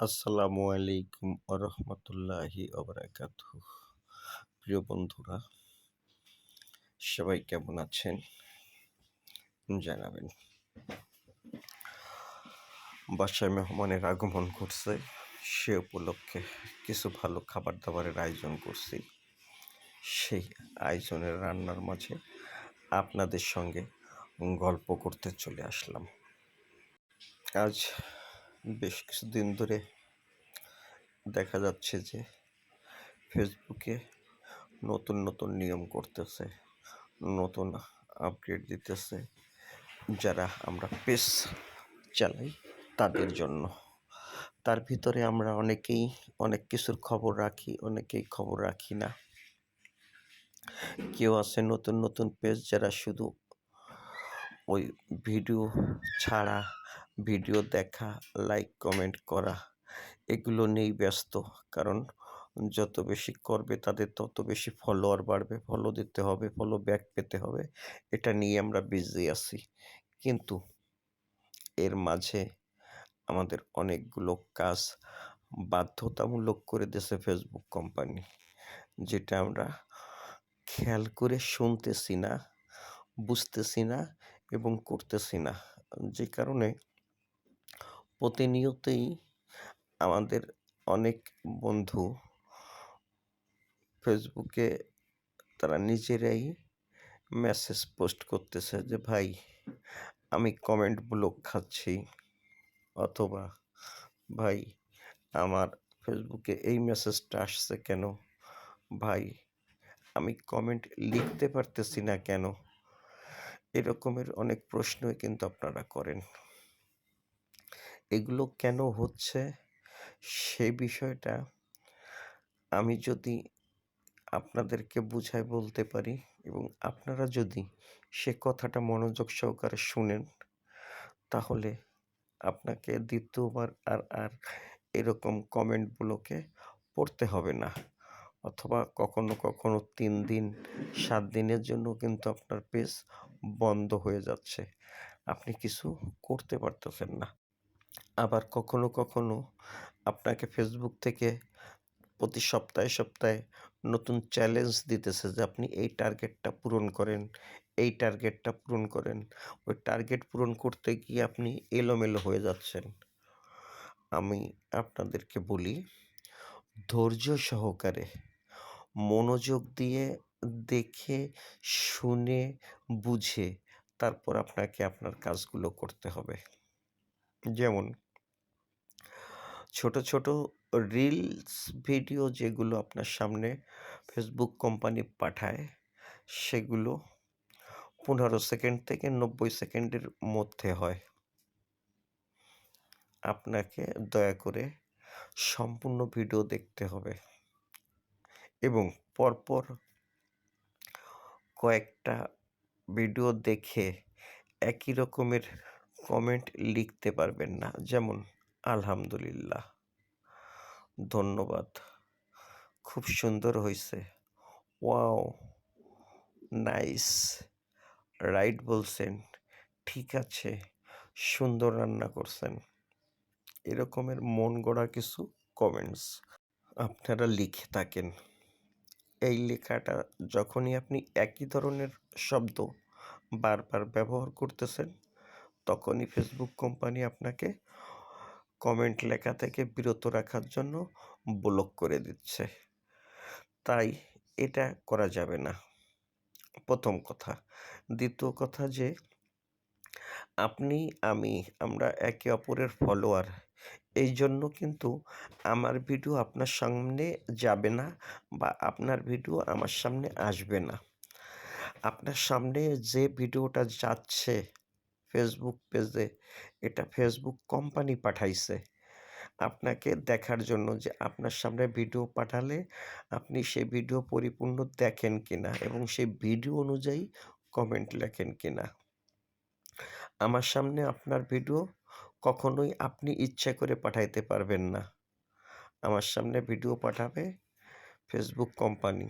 আসসালামু আলাইকুম আরহামতুল্লাহি আবরাকাতু প্রিয় বন্ধুরা, সবাই কেমন আছেন? জানাবেন। বাসায় মেহমানের আগমন করছে সে উপলক্ষে কিছু ভালো খাবার দাবারের আয়োজন করছি। সেই আয়োজনের রান্নার মাঝে আপনাদের সঙ্গে গল্প করতে চলে আসলাম। আজ বেশ কিছুদিন ধরে দেখা যাচ্ছে যে ফেসবুকে নতুন নতুন নিয়ম করতেছে, নতুন আপডেট দিতেছে যারা আমরা পেস চালাই তাদের জন্য। তার ভিতরে আমরা অনেকেই অনেক কিছুর খবর রাখি, অনেকেই খবর রাখি না। কেউ আছে নতুন নতুন পেজ যারা শুধু ওই ভিডিও ছাড়া, ভিডিও দেখা, লাইক, কমেন্ট করা, এগুলো নিয়েই ব্যস্ত। কারণ যত বেশি করবে তাদের তত বেশি ফলোয়ার বাড়বে। ফলো দিতে হবে ফলো ব্যাক পেতে হবে। এটা নিয়ে আমরা বিজি আছি। কিন্তু এর মাঝে আমাদের অনেকগুলো কাজ বাধ্যতামূলক করে দিয়েছে ফেসবুক কোম্পানি যেটা আমরা খেয়াল করে শুনতেছি না, বুঝতেছি না এবং করতেছি না। যে কারণে প্রতিনিয়তই আমাদের অনেক বন্ধু ফেসবুকে তারা নিজেরাই মেসেজ পোস্ট করতেছে যে, ভাই, আমি কমেন্ট ব্লক খাচ্ছি। অথবা, ভাই, আমার ফেসবুকে এই মেসেজটা আসছে কেন? ভাই, আমি কমেন্ট লিখতে পারতেছি না কেন? এরকমের অনেক প্রশ্নই কিন্তু আপনারা করেন। এগুলো কেন হচ্ছে? সে বিষয়টা আমি যদি আপনাদেরকে বুঝাই বলতে পারি এবং আপনারা যদি সে কথাটা মনোযোগ সহকারে শুনেন, তাহলে আপনাকে দ্বিতীয়বার আর আর এরকম কমেন্টগুলোকে পড়তে হবে না। অথবা কখনো কখনো তিন দিন, সাত দিনের জন্য কিন্তু আপনার পেজ বন্ধ হয়ে যাচ্ছে। আপনি কিছু করতে পারতেছেন না। আবার কখনো কখনো আপনাকে ফেসবুক থেকে প্রতি সপ্তাহে সপ্তাহে নতুন চ্যালেঞ্জ দিতেছে যে আপনি এই টার্গেটটা পূরণ করেন, এই টার্গেটটা পূরণ করেন। ওই টার্গেট পূরণ করতে গিয়ে আপনি এলোমেলো হয়ে যাচ্ছেন। আমি আপনাদেরকে বলি, ধৈর্য সহকারে মনোযোগ দিয়ে দেখে, শুনে, বুঝে তারপর আপনাকে আপনার কাজগুলো করতে হবে। যেমন, ছোট ছোট রিলস ভিডিও যেগুলো আপনার সামনে ফেসবুক কোম্পানি পাঠায়, সেগুলো পনেরো সেকেন্ড থেকে নব্বই সেকেন্ডের মধ্যে হয়। আপনাকে দয়া করে সম্পূর্ণ ভিডিও দেখতে হবে। এবং পরপর কয়েকটা ভিডিও দেখে একই রকমের কমেন্ট লিখতে পারবেন না। যেমন, আলহামদুলিল্লাহ, ধন্যবাদ, খুব সুন্দর হয়েছে ওয়াও নাইস রাইট বলছেন, ঠিক আছে, সুন্দর রান্না করছেন। এরকমের মন গড়া কিছু কমেন্টস আপনারা লিখে থাকেন। এই লেখাটা যখনই আপনি একই ধরনের শব্দ বারবার ব্যবহার করতেছেন, তখনই ফেসবুক কোম্পানি আপনাকে কমেন্ট লেখা থেকে বিরত রাখার জন্য ব্লক করে দিচ্ছে। তাই এটা করা যাবে না। প্রথম কথা। দ্বিতীয় কথা যে, আপনি, আমি, আমরা একে অপরের ফলোয়ার এই জন্য কিন্তু আমার ভিডিও আপনার সামনে যাবে না বা আপনার ভিডিও আমার সামনে আসবে না। আপনার সামনে যে ভিডিওটা যাচ্ছে ফেসবুক পেজে এটা ফেসবুক কোম্পানি পাঠাইছে। আপনাকে দেখার জন্য যে আপনার সামনে ভিডিও পাঠালে আপনি সেই ভিডিও পরিপূর্ণ দেখেন কিনা এবং সেই ভিডিও অনুযায়ী কমেন্ট লেখেন কিনা। আমার সামনে আপনার ভিডিও কখনোই আপনি ইচ্ছে করে পাঠাইতে পারবেন না। আমার সামনে ভিডিও পাঠাবে ফেসবুক কোম্পানি